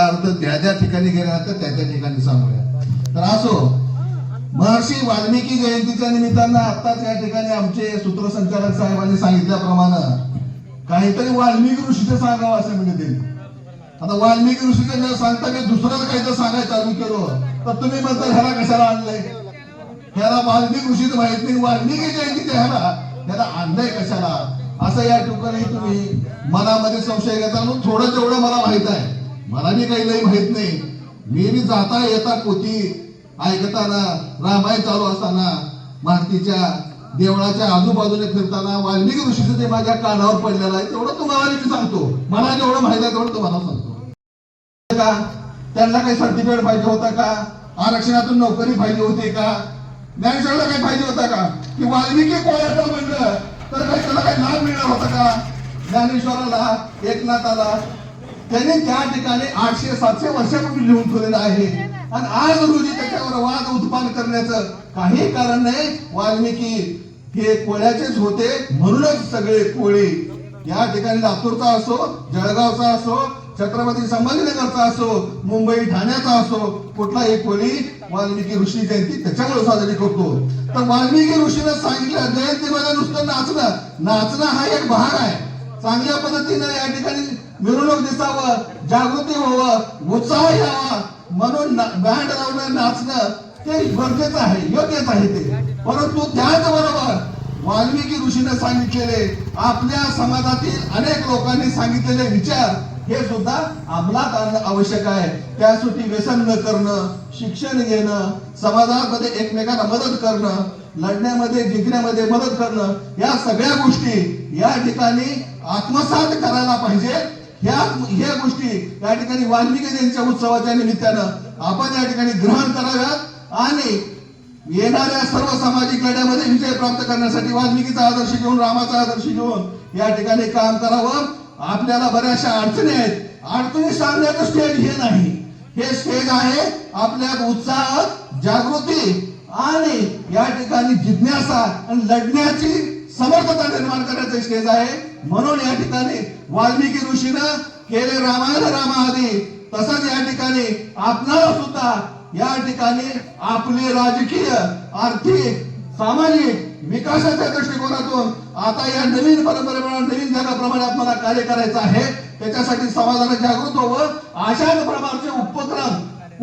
अर्थ ज्या ज्या ठिकाणी गेल्यानंतर त्या त्या ठिकाणी सांगूया तर असो महर्षी वाल्मिकी जयंतीच्या निमित्तानं आत्ताच या ठिकाणी आमचे सूत्रसंचालक साहेबांनी सांगितल्याप्रमाणे काहीतरी वाल्मिकी ऋषीचं सांगावं असं म्हणजे त्यांनी आता वाल्मिकी ऋषीचं न सांगता मी दुसरं काहीतरी सांगायचं चालू केलो. तर तुम्ही म्हणता ह्याला कशाला आणलंय? ह्याला वाल्मिकी ऋषीच माहीत नाही. वाल्मिकी जयंती ह्याला ह्याला आणलंय कशाला? असं या ठिकाणी तुम्ही मनामध्ये संशय घेता म्हणून थोडं तेवढं मला माहीत आहे. मला बी काही लई माहीत नाही. मी बी जाता येता पोती ऐकताना रामायण चालू असताना भारतीच्या देवळाच्या आजूबाजूने फिरताना वाल्मिकी ऋषीचं ते माझ्या कानावर पडलेलं आहे तेवढं तुम्हाला मी सांगतो. मला जेवढं माहिती आहे तेवढं तुम्हाला सांगतो. का? त्यांना काही सर्टिफिकेट पाहिजे होता का? आरक्षणातून नोकरी पाहिजे होती का? ज्ञानेश्वरला काही पाहिजे होता का? की वाल्मिकी कोणाचं म्हणलं तर काही त्याला काही लाभ मिळणार होता का? ज्ञानेश्वराला एकनाथाला त्याने त्या ठिकाणी आठशे सातशे वर्षापूर्वी लिहून ठेवलेलं आहे. आणि आज रोजी त्याच्यावर वाद उत्पन्न करण्याचं काही कारण नाही. वाल्मिकी हे कोळ्याचेच होते म्हणूनच सगळे कोळी या ठिकाणी लातूरचा असो जळगावचा असो छत्रपती संभाजीनगरचा असो मुंबई ठाण्याचा असो कुठलाही कोळी वाल्मिकी ऋषी जयंती त्याच्यामुळे साजरी करतो. तर वाल्मिकी ऋषीनं सांगितलं जयंती मला नुसतं नाचणं. नाचणं हा एक भाग आहे. चांगल्या पद्धतीनं या जागृती व्हावं उत्साह यावा म्हणून बँड लावणं नाचणं ते गरजेचं आहे योग्यच आहे ते. परंतु त्याच बरोबर वाल्मिकी ऋषीने सांगितलेले आपल्या समाजातील अनेक लोकांनी सांगितलेले विचार हे सुद्धा अंमलात आणणं आवश्यक आहे. त्यासाठी व्यसन न करणं शिक्षण घेणं समाजामध्ये एकमेकांना मदत करणं लढण्यामध्ये जिंकण्यामध्ये मदत करणं या सगळ्या गोष्टी या ठिकाणी आत्मसात करायला पाहिजे. ह्या ह्या गोष्टी या ठिकाणी वाल्मिकी जयंतीच्या उत्सवाच्या निमित्तानं आपण या ठिकाणी ग्रहण कराव्यात आणि येणाऱ्या सर्व सामाजिक लढ्यामध्ये विजय प्राप्त करण्यासाठी वाल्मिकीचा आदर्श घेऊन रामाचा आदर्श घेऊन या ठिकाणी काम करावं. आपल्याला बऱ्याचशा अडचणी आहेत. अडचणी सांगण्याचं स्टेज हे नाही. हे स्टेज आहे आपल्या उत्साह जागृती आणि या ठिकाणी जिज्ञासा आणि लढण्याची समर्थता निर्माण करण्याचं स्टेज आहे. म्हणून या ठिकाणी वाल्मिकी ऋषीनं केले रामायण रामाआधी तसंच या ठिकाणी आपल्याला सुद्धा या ठिकाणी आपले राजकीय आर्थिक सामाजिक विकासाच्या दृष्टिकोनातून आता या नवीन परंपरेप्रमाणे नवीन जगाप्रमाणे आपल्याला कार्य करायचं आहे. त्याच्यासाठी समाजाला जागृत व्हावं. अशा प्रकारचे उपक्रम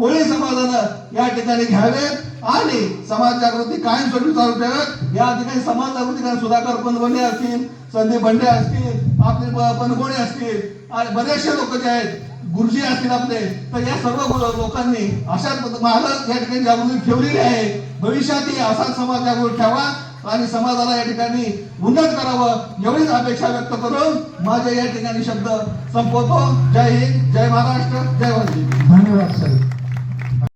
कोळी समाजानं या ठिकाणी घ्यावेत. आणि समाज जागृती कायमस्वरूपी चालू ठेवत या ठिकाणी समाज जागृती करा सुधाकर पनगोंडे असतील संदीप भंडे असतील आपले पनगोणे असतील आणि बरेचसे लोक जे आहेत गुरुजी असतील आपले तर या सर्व लोकांनी अशा महाराज या ठिकाणी जागृती ठेवलेली आहे. भविष्यातही असाच समाज जागृत ठेवा आणि समाजाला या ठिकाणी उन्नत करावं एवढीच अपेक्षा व्यक्त करून माझे या ठिकाणी शब्द संपवतो. जय हिंद जय महाराष्ट्र जय वंदे. धन्यवाद सर.